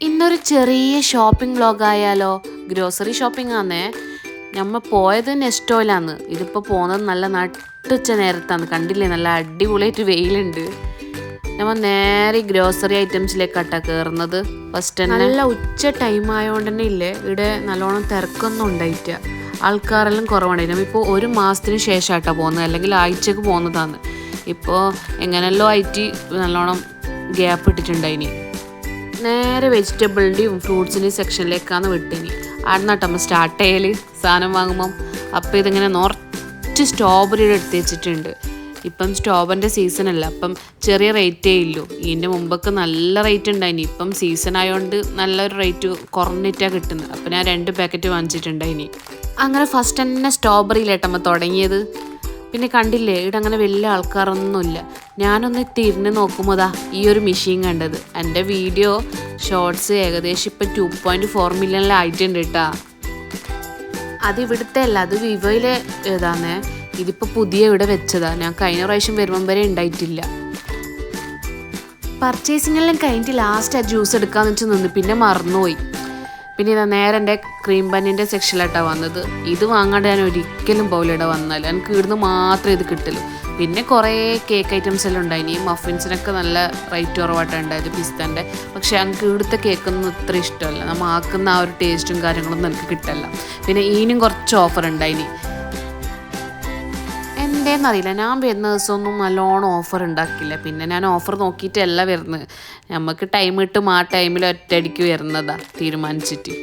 ഇന്നൊരു ചെറിയ shopping ബ്ലോഗായാലോ grocery shopping ആന്നേ. നമ്മൾ പോയത് നെസ്റ്റോയിലാന്ന്. ഇതിപ്പോൾ പോകുന്നത് നല്ല നട്ടുച്ച നേരത്താണ്. കണ്ടില്ലേ? നല്ല അടിപൊളിയായിട്ട് വെയിലുണ്ട്. നമ്മൾ നേരെ ഗ്രോസറി ഐറ്റംസിലേക്കാട്ടാ കയറുന്നത് ഫസ്റ്റ് നല്ല ഉച്ച ടൈം ആയതുകൊണ്ട് തന്നെ ഇല്ലേ? ഇവിടെ നല്ലോണം തിരക്കൊന്നും ഉണ്ടായിട്ട ആൾക്കാരെല്ലാം കുറവുണ്ടായി ഇപ്പോൾ ഒരു മാസത്തിന് ശേഷമായിട്ടാ പോകുന്നത് അല്ലെങ്കിൽ ആഴ്ചക്ക് പോകുന്നതാണ് ഇപ്പോൾ എങ്ങനെയല്ലോ ആയിട്ട് നല്ലോണം ഗ്യാപ്പ് ഇട്ടിട്ടുണ്ടായിനി. നേരെ വെജിറ്റബിളിന്റെയും ഫ്രൂട്ട്സിന്റെയും സെക്ഷനിലേക്കാണ് വിട്ടിനി ആടുന്നാട്ട് നമ്മൾ സ്റ്റാർട്ട് ചെയ്യൽ സാധനം വാങ്ങുമ്പം അപ്പോൾ ഇതിങ്ങനെ നിറച്ച് സ്ട്രോബെറിയുടെ എടുത്ത് വെച്ചിട്ടുണ്ട്. ഇപ്പം സ്ട്രോബറിന്റെ സീസൺ അല്ല. അപ്പം ചെറിയ റേറ്റേ ഇല്ലു ഇതിന്റെ മുമ്പൊക്കെ നല്ല റേറ്റ് ഉണ്ടായിനി ഇപ്പം സീസൺ ആയതുകൊണ്ട് നല്ലൊരു റേറ്റ് കുറഞ്ഞിട്ടാണ് കിട്ടുന്നത്. അപ്പം ഞാൻ രണ്ട് പാക്കറ്റ് വാങ്ങിച്ചിട്ടുണ്ടായിനി. അങ്ങനെ ഫസ്റ്റ് തന്നെ സ്ട്രോബെറിയിലേട്ടമ്മ തുടങ്ങിയത്. പിന്നെ കണ്ടില്ലേ ഇവിടെ അങ്ങനെ വലിയ ആൾക്കാരൊന്നുമില്ല. ഞാനൊന്ന് തിരിഞ്ഞ് നോക്കുമ്പോതാ ഈ ഒരു മെഷീൻ കണ്ടത്. എന്റെ വീഡിയോ ഷോർട്സ് ഏകദേശം ഇപ്പം ടു പോയിന്റ് ഫോർ മില്യണിലായിട്ടുണ്ട് കേട്ടാ അത് ഇവിടുത്തെ അല്ല അത് വിവോയിലെ ഏതാന്നേ ഇതിപ്പോൾ പുതിയ ഇവിടെ വെച്ചതാണ് ഞാൻ കഴിഞ്ഞ പ്രാവശ്യം വരുമ്പം വരെ ഉണ്ടായിട്ടില്ല. പർച്ചേസിങ്ങെല്ലാം കഴിഞ്ഞിട്ട് ലാസ്റ്റ് ആ ജ്യൂസ് എടുക്കാന്ന് വെച്ച് നിന്ന്. പിന്നെ മറന്നുപോയി. പിന്നെ ഇതാ നേരെ എന്റെ ക്രീം പന്നിന്റെ സെക്ഷനിലായിട്ടാണ് വന്നത്. ഇത് വാങ്ങാണ്ട് ഞാൻ ഒരിക്കലും പോലിവിടെ വന്നാൽ എനിക്ക് ഇവിടുന്ന് മാത്രമേ ഇത് കിട്ടുള്ളൂ പിന്നെ കുറേ കേക്ക് ഐറ്റംസ് എല്ലാം ഉണ്ടായിനി മഫിൻസിനൊക്കെ നല്ല റേറ്റ് കുറവായിട്ടാണ് ഉണ്ടായത് പിസ്തന്റെ. പക്ഷേ എനിക്ക് ഇവിടുത്തെ കേക്കൊന്നും ഇത്ര ഇഷ്ടമല്ല. നമ്മൾ ആക്കുന്ന ആ ഒരു ടേസ്റ്റും കാര്യങ്ങളൊന്നും എനിക്ക് കിട്ടല്ല. പിന്നെ ഈനും കുറച്ച് ഓഫർ ഉണ്ടായിനി എന്തേന്നറിയില്ല ഞാൻ വരുന്ന ദിവസമൊന്നും നല്ലോണം ഓഫർ ഉണ്ടാക്കില്ല പിന്നെ ഞാൻ ഓഫർ നോക്കിയിട്ടല്ല വരുന്നത്. നമുക്ക് ടൈം കിട്ടും ആ ടൈമിൽ ഒറ്റയടിക്ക് വരുന്നതാണ് തീരുമാനിച്ചിട്ട്.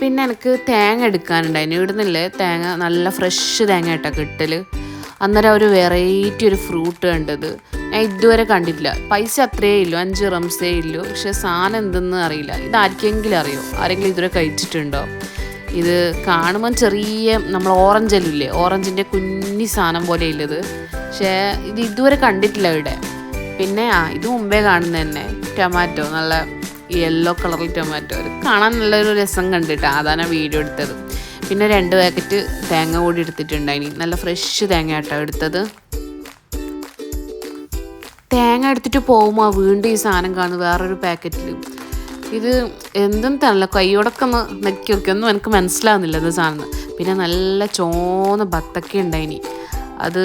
പിന്നെ എനിക്ക് തേങ്ങ എടുക്കാനുണ്ടായിരുന്നു ഇവിടുന്നില്ലേ തേങ്ങ നല്ല ഫ്രഷ് തേങ്ങ ആയിട്ടാ കിട്ടൽ അന്നേരം ഒരു വെറൈറ്റി ഒരു ഫ്രൂട്ട് കണ്ടത്. ഞാൻ ഇതുവരെ കണ്ടിട്ടില്ല. പൈസ അത്രയേ ഇല്ലു അഞ്ച് റംസേ ഇല്ലു പക്ഷെ സാധനം എന്തെന്ന് അറിയില്ല. ഇത് ആർക്കെങ്കിലും അറിയോ? ആരെങ്കിലും ഇതുവരെ കഴിച്ചിട്ടുണ്ടോ? ഇത് കാണുമ്പോൾ ചെറിയ നമ്മൾ ഓറഞ്ച് എല്ലാം ഇല്ലേ ഓറഞ്ചിന്റെ കുഞ്ഞി സാധനം പോലെ ഉള്ളത് പക്ഷേ ഇത് ഇതുവരെ കണ്ടിട്ടില്ല ഇവിടെ. പിന്നെ ആ ഇത് മുമ്പേ കാണുന്ന തന്നെ ടൊമാറ്റോ നല്ല യെല്ലോ കളറിൽ ടൊമാറ്റോ ഒരു കാണാൻ നല്ലൊരു രസം കണ്ടിട്ട്. അതാണ് വീഡിയോ എടുത്തത്. പിന്നെ രണ്ട് പാക്കറ്റ് തേങ്ങ കൂടി എടുത്തിട്ടുണ്ടായിനി നല്ല ഫ്രഷ് തേങ്ങ ആട്ടോ എടുത്തത്. തേങ്ങ എടുത്തിട്ട് പോകുമ്പോൾ വീണ്ടും ഈ സാധനം കാണും വേറൊരു പാക്കറ്റിൽ ഇത് എന്തും തല്ല കൈയോടൊക്കെ ഒന്ന് നെക്കി നോക്കി. ഒന്നും എനിക്ക് മനസ്സിലാവുന്നില്ല ഇത് സാധനം. പിന്നെ നല്ല ചോന്ന ബത്തക്ക ഉണ്ടായിനി അത്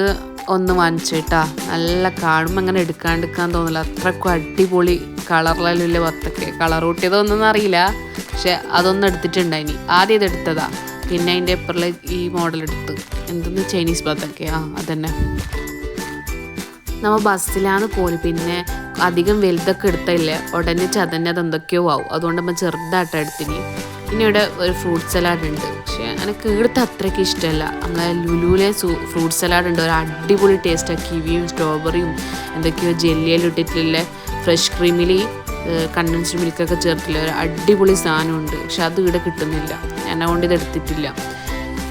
ഒന്ന് വാങ്ങിച്ചിട്ടാ. നല്ല കാണുമ്പോൾ അങ്ങനെ എടുക്കാണ്ടിരിക്കാൻ തോന്നില്ല അത്രക്കും അടിപൊളി കളറിലുള്ള ബത്തക്ക കളർ കൂട്ടിയതൊന്നും അറിയില്ല. പക്ഷെ അതൊന്നും എടുത്തിട്ടുണ്ടായിനി. ആദ്യം ഇതെടുത്തതാ പിന്നെ അതിന്റെ ഇപ്പുറലെ ഈ മോഡൽ എടുത്തു. എന്തെന്ന് ചൈനീസ് ബത്തക്ക ആ അതന്നെ. നമ്മൾ ബസ്സിലാണ് പോലും പിന്നെ അധികം വലുതൊക്കെ എടുത്തില്ലേ. ഉടനെ ചതന്നെ അത് എന്തൊക്കെയോ ആവും. അതുകൊണ്ട് നമ്മൾ ചെറുതായിട്ട് എടുത്തിന്. പിന്നെ ഇവിടെ ഒരു ഫ്രൂട്ട് സലാഡ് ഉണ്ട്. എനിക്ക് ഇവിടുത്തെ അത്രയ്ക്ക് ഇഷ്ടമല്ല. നമ്മളെ ലുലുവിലെ ഫ്രൂട്ട് സലാഡ് ഉണ്ട്. ഒരു അടിപൊളി ടേസ്റ്റാണ് കിവിയും സ്ട്രോബെറിയും എന്തൊക്കെയോ ഇട്ടിട്ടില്ല ഫ്രഷ് ക്രീമിൽ കണ്ടൻസ്ഡ് മിൽക്കൊക്കെ ചേർത്തില്ല ഒരു അടിപൊളി സാധനമുണ്ട് പക്ഷെ അത് ഇവിടെ കിട്ടുന്നില്ല. ഞാൻ അതുകൊണ്ട് ഇത് എടുത്തിട്ടില്ല.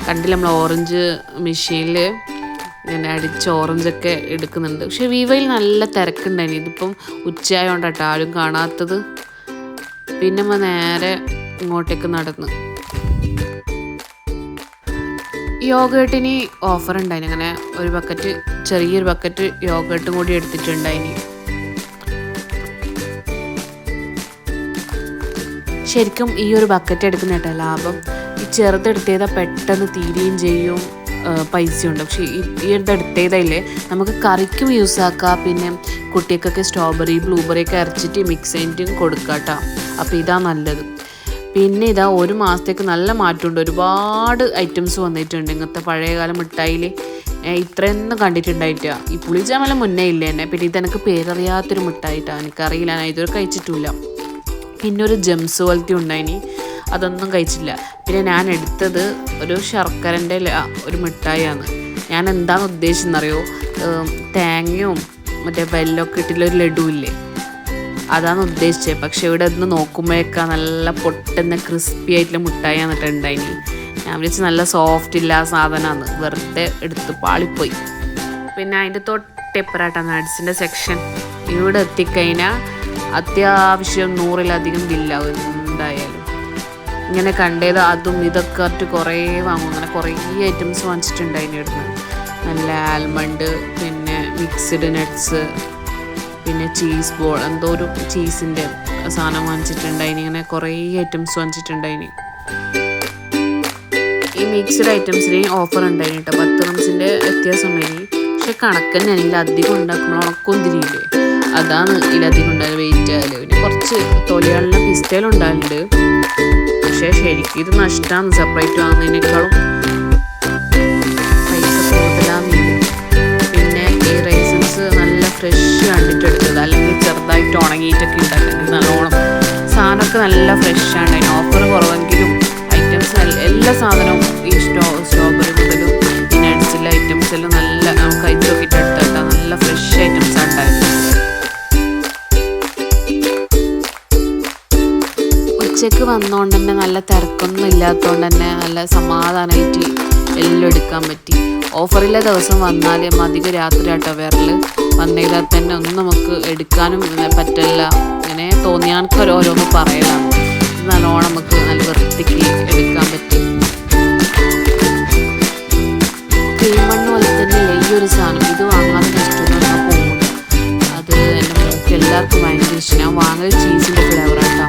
കണ്ടില്ല നമ്മൾ ഓറഞ്ച് മെഷീനിൽ ഇങ്ങനെ അടിച്ച് ഓറഞ്ചൊക്കെ എടുക്കുന്നുണ്ട്. പക്ഷെ വിവയിൽ നല്ല തിരക്കുണ്ടായിരുന്നു ഇതിപ്പം ഉച്ചയായോണ്ടാട്ടോ ആരും കാണാത്തത്. പിന്നെ നമ്മൾ നേരെ ഇങ്ങോട്ടേക്ക് നടന്ന്. യോഗേട്ടിന് ഓഫർ ഉണ്ടായിന് അങ്ങനെ ഒരു ബക്കറ്റ് ചെറിയൊരു ബക്കറ്റ് യോഗേട്ടും കൂടി എടുത്തിട്ടുണ്ടായിന്. ശരിക്കും ഈ ഒരു ബക്കറ്റ് എടുക്കുന്ന കേട്ടോ ലാഭം. ഈ ചെറുതെടുത്തേതാ പെട്ടെന്ന് തീരുകയും ചെയ്യും പൈസയുണ്ട്. പക്ഷേ ഈ എടുത്തേതല്ലേ നമുക്ക് കറിക്കും യൂസ് ആക്കാം. പിന്നെ കുട്ടികൾക്കൊക്കെ സ്ട്രോബെറി ബ്ലൂബെറി ഒക്കെ അരച്ചിട്ട് മിക്സ് ചെയ്തിട്ടും കൊടുക്കാം കേട്ടോ. അപ്പോൾ ഇതാ നല്ലത്. പിന്നെ ഇതാ ഒരു മാസത്തേക്ക് നല്ല മാറ്റമുണ്ട്. ഒരുപാട് ഐറ്റംസ് വന്നിട്ടുണ്ട്. ഇങ്ങനത്തെ പഴയകാല മിഠായിൽ ഇത്രയൊന്നും കണ്ടിട്ടുണ്ടായിട്ടാ ഈ പുളിച്ചാമല മുന്നേ ഇല്ല എന്നെ? പിന്നെ ഇതെനിക്ക് പേരറിയാത്തൊരു മിഠായിട്ടാണ് എനിക്കറിയില്ല. ഞാൻ ഇതുവരെ കഴിച്ചിട്ടില്ല പിന്നെ ഒരു ജംസ് പോലത്തെ ഉണ്ടായിനി. അതൊന്നും കഴിച്ചില്ല. പിന്നെ ഞാൻ എടുത്തത് ഒരു ശർക്കരന്റെ ഒരു മിഠായിയാണ്. ഞാൻ എന്താണ് ഉദ്ദേശിച്ചെന്നറിയോ? തേങ്ങയും മറ്റേ വെല്ലമൊക്കെ ഇട്ടിട്ടുള്ള ഒരു ലഡു ഇല്ലേ? അതാണ് ഉദ്ദേശിച്ചത് പക്ഷേ ഇവിടെ ഒന്ന് നോക്കുമ്പോഴേക്കാ നല്ല പൊട്ടുന്ന ക്രിസ്പി ആയിട്ടുള്ള മുട്ടായി എന്നിട്ട് ഉണ്ടായിനി. ഞാൻ വിളിച്ച് നല്ല സോഫ്റ്റ് ഇല്ല സാധനമാണ് വെറുതെ എടുത്ത് പാളിപ്പോയി. പിന്നെ അതിന്റെ തൊട്ടിപ്പറാട്ടാണ് നട്സിന്റെ സെക്ഷൻ ഇവിടെ എത്തിക്കഴിഞ്ഞാൽ അത്യാവശ്യം നൂറിലധികം ബില്ലാവും എന്തായാലും. ഇങ്ങനെ കണ്ടത് അതും ഇതൊക്കെ ആയിട്ട് കുറേ വാങ്ങും. അങ്ങനെ കുറേ ഐറ്റംസ് വാങ്ങിച്ചിട്ടുണ്ടായിന് ഇവിടുന്ന്. നല്ല ആൽമണ്ട് പിന്നെ മിക്സ്ഡ് നട്ട്സ് പിന്നെ ചീസ് ബോൾ എന്തോ ഒരു ചീസിന്റെ സാധനം വാങ്ങിച്ചിട്ടുണ്ടായിനി. ഇങ്ങനെ കുറേ ഐറ്റംസ് വാങ്ങിച്ചിട്ടുണ്ടായിനി. ഈ മിക്സ്ഡ് ഐറ്റംസിന് ഓഫർ ഉണ്ടായിന് കേട്ടോ പത്ത് റംസിന്റെ വ്യത്യാസം ഉണ്ടായിനി പക്ഷെ കണക്ക് തന്നെ ഇതിൽ അധികം ഉണ്ടാക്കുമ്പോൾ ഉണക്കൊന്തിരിയില്ലേ അതാണ് ഇതിലധികം ഉണ്ടായത് വെയിറ്റ് ആയാലും. പിന്നെ കുറച്ച് തൊലികളിലെ പിസ്റ്റൈൽ ഉണ്ടാകുന്നുണ്ട് പക്ഷേ ശരിക്കും ഇത് നഷ്ടമാണ് സെപ്പറേറ്റ് വാങ്ങുന്നതിനേക്കാളും ഫ്രഷ് കണ്ടിട്ട് എടുത്തത്. അല്ലെങ്കിൽ ചെറുതായിട്ട് ഉണങ്ങിയിട്ടൊക്കെ ഉണ്ടാക്കുന്നത് നല്ലോണം. സാധനമൊക്കെ നല്ല ഫ്രഷ് ആണ്. അതിന് ഓഫർ കുറവെങ്കിലും ഐറ്റംസ് എല്ലാ സാധനവും ഈ സ്റ്റോ സ്ട്രോബെറി മുതലും ഈ നട്സിലെ ഐറ്റംസ് എല്ലാം നല്ല നമുക്ക് അയച്ചു നോക്കിയിട്ട് എടുത്തിട്ട് നല്ല ഫ്രഷ് ഐറ്റംസ് ഉണ്ടായിരുന്നു ഉച്ചയ്ക്ക് വന്നോണ്ട് തന്നെ നല്ല തിരക്കൊന്നും ഇല്ലാത്തതുകൊണ്ട് തന്നെ നല്ല സമാധാനമായിട്ട് എല്ലാം എടുക്കാൻ പറ്റി. ഓഫറിലെ ദിവസം വന്നാൽ അധികം രാത്രി ആട്ടോ വരൽ വന്നില്ലാതെ തന്നെ ഒന്നും നമുക്ക് എടുക്കാനും പറ്റില്ല. അങ്ങനെ തോന്നിയാൾക്ക് ഓരോന്ന് പറയലാണ്. നല്ലോണം നമുക്ക് നല്ല വൃത്തിക്ക് എടുക്കാൻ പറ്റി. കിളിമണ്ണ് പോലെ തന്നെ ഈ ഒരു സാധനം. ഇത് വാങ്ങാതെ ഇഷ്ടമൊന്നും പോകും അത് എന്റെ മോൾക്ക് എല്ലാവർക്കും ഭയങ്കര ഇഷ്ടം. ഞാൻ വാങ്ങൽ ചീസിന്റെ ഫ്ലേവർ ആട്ടോ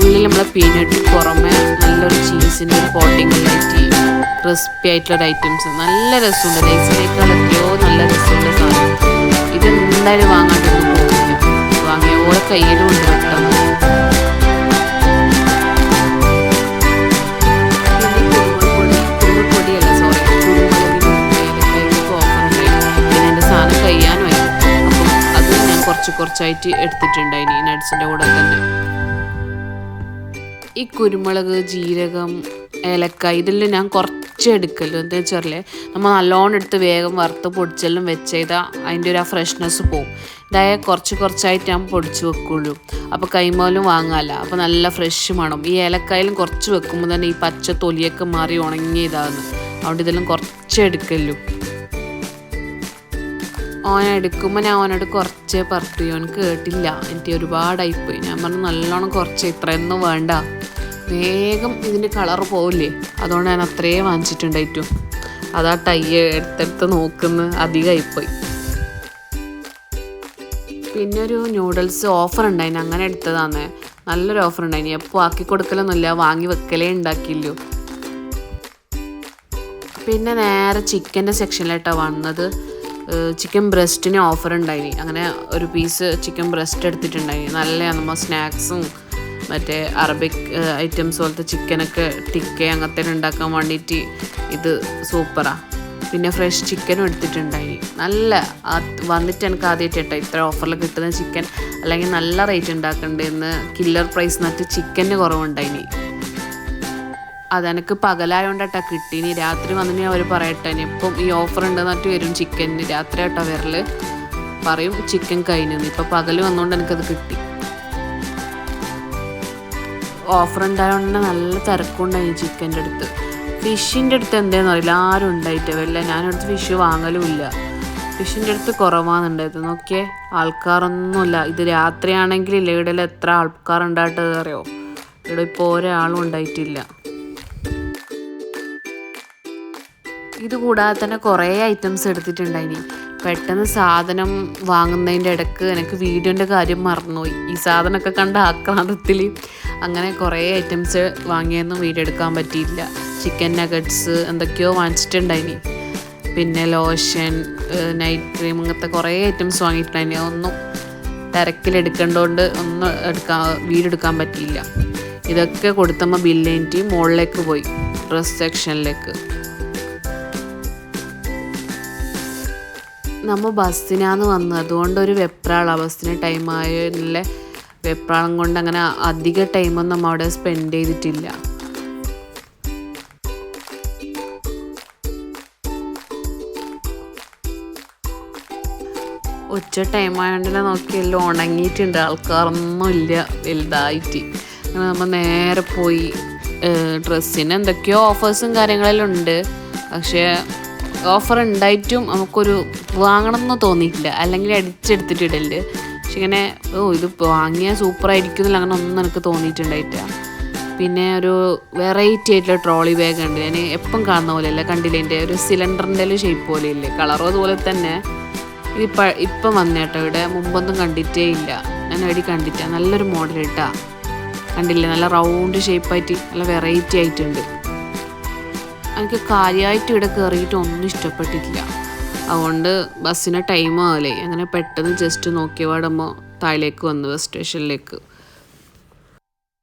ഉള്ളിൽ നമ്മളെ പീനട്ട് പുറമെ നല്ലൊരു ചീസിന്റെ ക്രിസ്പി ആയിട്ടുള്ള ഐറ്റംസ് നല്ല രസമുണ്ട്. ലൈസിനേക്കാൾ എത്രയോ നല്ല രസമുള്ള സാധനം. ഇത് എന്തായാലും വാങ്ങാണ്ടിരുന്നു പോകില്ല വാങ്ങിയ ഓരോ കയ്യിലും ഉണ്ട് ഞാൻ കുറച്ച് കുറച്ചായിട്ട് എടുത്തിട്ടുണ്ടായിനി നട്സിന്റെ കൂടെ തന്നെ. ഈ കുരുമുളക് ജീരകം ഏലക്ക ഇതെല്ലാം ഞാൻ കുറച്ച് എടുക്കല്ലോ എന്താ വെച്ചാൽ നമ്മൾ നല്ലോണം എടുത്ത് വേഗം വറുത്ത് പൊടിച്ചെല്ലാം വെച്ച് ചെയ്താൽ അതിന്റെ ഒരു ആ ഫ്രഷ്നെസ് പോവും. ഇതായ കുറച്ച് കുറച്ചായിട്ട് ഞാൻ പൊടിച്ച് വെക്കുള്ളൂ. അപ്പോൾ കൈമോലും വാങ്ങാല്ല. അപ്പോൾ നല്ല ഫ്രഷ് മണം. ഈ ഏലക്കായാലും കുറച്ച് വെക്കുമ്പോൾ തന്നെ ഈ പച്ച തൊലിയൊക്കെ മാറി ഉണങ്ങിയതാകുന്നു അതുകൊണ്ട് ഇതെല്ലാം കുറച്ച് എടുക്കല്ലോ ഓൻ എടുക്കുമ്പോൾ ഞാൻ ഓനോട് കുറച്ചേ പറഞ്ഞു ഓൻ കേട്ടില്ല. എനിക്ക് ഒരുപാടായിപ്പോയി. ഞാൻ പറഞ്ഞു നല്ലോണം കുറച്ച് ഇത്രയൊന്നും വേണ്ട. വേഗം ഇതിന്റെ കളർ പോവില്ലേ? അതുകൊണ്ട് ഞാൻ അത്രേ വാങ്ങിച്ചിട്ടുണ്ടായിട്ടു അതാ ടൈ എടുത്തെടുത്ത് നോക്കുന്ന അധികമായിപ്പോയി. പിന്നെ ഒരു ന്യൂഡിൽസ് ഓഫർ ഉണ്ടായിന്. അങ്ങനെ എടുത്തതാന്ന്. നല്ലൊരു ഓഫർ ഉണ്ടായിന്. എപ്പോൾ ആക്കി കൊടുക്കലൊന്നുമില്ല. വാങ്ങി വെക്കലേ ഉണ്ടാക്കിയില്ലോ. പിന്നെ നേരെ ചിക്കന്റെ സെക്ഷനിലായിട്ടാണ് വന്നത്. ചിക്കൻ ബ്രസ്റ്റിന് ഓഫർ ഉണ്ടായിനി. അങ്ങനെ ഒരു പീസ് ചിക്കൻ ബ്രസ്റ്റ് എടുത്തിട്ടുണ്ടായിനി. നല്ല നമ്മൾ സ്നാക്സും മറ്റേ അറബിക് ഐറ്റംസ് പോലത്തെ ചിക്കനൊക്കെ ടിക്ക അങ്ങനത്തെ ഉണ്ടാക്കാൻ വേണ്ടിയിട്ട് ഇത് സൂപ്പറാണ് പിന്നെ ഫ്രഷ് ചിക്കനും എടുത്തിട്ടുണ്ടായി. നല്ല വന്നിട്ട് എനിക്ക് ആദ്യമായിട്ട് കേട്ടോ ഇത്ര ഓഫറിൽ കിട്ടുന്ന ചിക്കൻ. അല്ലെങ്കിൽ നല്ല റേറ്റ് ഉണ്ടാക്കേണ്ടതെന്ന് കില്ലർ പ്രൈസ് എന്നിട്ട് ചിക്കന് കുറവുണ്ടായിനി. അതെനിക്ക് പകലായോണ്ടാട്ടാ കിട്ടീനി. രാത്രി വന്നിനി അവർ പറയട്ടെ. ഇപ്പം ഈ ഓഫർ ഉണ്ടെന്ന് പറഞ്ഞിട്ട് വരും ചിക്കനിന് രാത്രി ആട്ടോ വരൽ പറയും ചിക്കൻ കഴിഞ്ഞു. ഇപ്പം പകൽ വന്നുകൊണ്ട് എനിക്കത് കിട്ടി. ഓഫർ ഉണ്ടായതുകൊണ്ട് നല്ല തിരക്കുണ്ടായി ചിക്കന്റെ അടുത്ത്. ഫിഷിന്റെ അടുത്ത് എന്താണെന്ന് അറിയില്ല ആരും ഉണ്ടായിട്ട് വരില്ല ഞാനടുത്ത് ഫിഷ് വാങ്ങലുമില്ല. ഫിഷിന്റെ അടുത്ത് കുറവാണെന്നുണ്ടായത് നോക്കിയേ ആൾക്കാരൊന്നുമില്ല. ഇത് രാത്രിയാണെങ്കിൽ ഇവിടെ എത്ര ആൾക്കാർ ഉണ്ടായിട്ടത് അറിയോ? ഇവിടെ ഇപ്പോൾ ഒരാളും ഉണ്ടായിട്ടില്ല. ഇത് കൂടാതെ തന്നെ കുറേ ഐറ്റംസ് എടുത്തിട്ടുണ്ടായിനി. പെട്ടെന്ന് സാധനം വാങ്ങുന്നതിന്റെ ഇടയ്ക്ക് എനിക്ക് വീഡിയോന്റെ കാര്യം മറന്നുപോയി. ഈ സാധനമൊക്കെ കണ്ട ആക്രാന്തത്തിൽ അങ്ങനെ കുറേ ഐറ്റംസ് വാങ്ങിയൊന്നും വീഡിയോ എടുക്കാൻ പറ്റിയില്ല. ചിക്കൻ നഗറ്റ്സ് എന്തൊക്കെയോ വാങ്ങിച്ചിട്ടുണ്ടായിനി. പിന്നെ ലോഷൻ നൈറ്റ് ക്രീം അങ്ങനത്തെ കുറേ ഐറ്റംസ് വാങ്ങിയിട്ടുണ്ടായിനി. ഒന്നും തിരക്കിലെടുക്കേണ്ടതുകൊണ്ട് ഒന്നും എടുക്കാൻ വീഡിയോ എടുക്കാൻ പറ്റിയില്ല. ഇതൊക്കെ കൊടുത്തമ്മ ബില്ലേന്റെ മുകളിലേക്ക് പോയി. ഡ്രസ് സെക്ഷനിലേക്ക്. നമ്മൾ ബസ്സിനാന്ന് വന്നത്. അതുകൊണ്ട് ഒരു വെപ്രാള ബസ്സിന് ടൈം ആയതിലെ വെപ്രാളം കൊണ്ട് അങ്ങനെ അധിക ടൈമൊന്നും നമ്മൾ അവിടെ സ്പെൻഡ് ചെയ്തിട്ടില്ല. ഉച്ച ടൈം ആയതുകൊണ്ടല്ലേ നോക്കിയല്ലോ ഉണങ്ങിയിട്ടുണ്ട്. ആൾക്കാരൊന്നും ഇല്ല വലുതായിട്ട്. അങ്ങനെ നമ്മൾ നേരെ പോയി ഡ്രസ്സിന് എന്തൊക്കെയോ ഓഫേഴ്സും കാര്യങ്ങളെല്ലാം ഉണ്ട്. പക്ഷേ ഓഫർ ഉണ്ടായിട്ടും നമുക്കൊരു വാങ്ങണം എന്ന് തോന്നിയിട്ടില്ല. അല്ലെങ്കിൽ അടിച്ചെടുത്തിട്ട് ഇടൽ പക്ഷെ ഇങ്ങനെ ഓ ഇത് വാങ്ങിയാൽ സൂപ്പറായിരിക്കുന്നില്ല അങ്ങനെ ഒന്നും എനിക്ക് തോന്നിയിട്ടുണ്ടായിട്ടില്ല. പിന്നെ ഒരു വെറൈറ്റി ആയിട്ടുള്ള ട്രോളി ബാഗ് ഉണ്ട് ഞാൻ എപ്പം കാണുന്ന പോലെയല്ല കണ്ടില്ല? എന്റെ ഒരു സിലിണ്ടറിന്റെ ഷേപ്പ് പോലെ ഇല്ലേ കളറും അതുപോലെ തന്നെ. ഇതിപ്പോൾ ഇപ്പം വന്നേട്ടോ ഇവിടെ. മുമ്പൊന്നും കണ്ടിട്ടേ ഇല്ല. ഞാൻ എടി കണ്ടിട്ടാ. നല്ലൊരു മോഡൽ ഇട്ടാ. കണ്ടില്ലേ? നല്ല റൗണ്ട് ഷേപ്പായിട്ട് നല്ല വെറൈറ്റി ആയിട്ടുണ്ട്. എനിക്ക് കാര്യമായിട്ട് ഇവിടെ കയറിയിട്ട് ഒന്നും ഇഷ്ടപ്പെട്ടിട്ടില്ല. അതുകൊണ്ട് ബസ്സിന് ടൈം ആവില്ലേ അങ്ങനെ പെട്ടെന്ന് ജസ്റ്റ് നോക്കിയ പാടുമ്പോൾ താഴേക്ക് വന്നു ബസ് സ്റ്റേഷനിലേക്ക്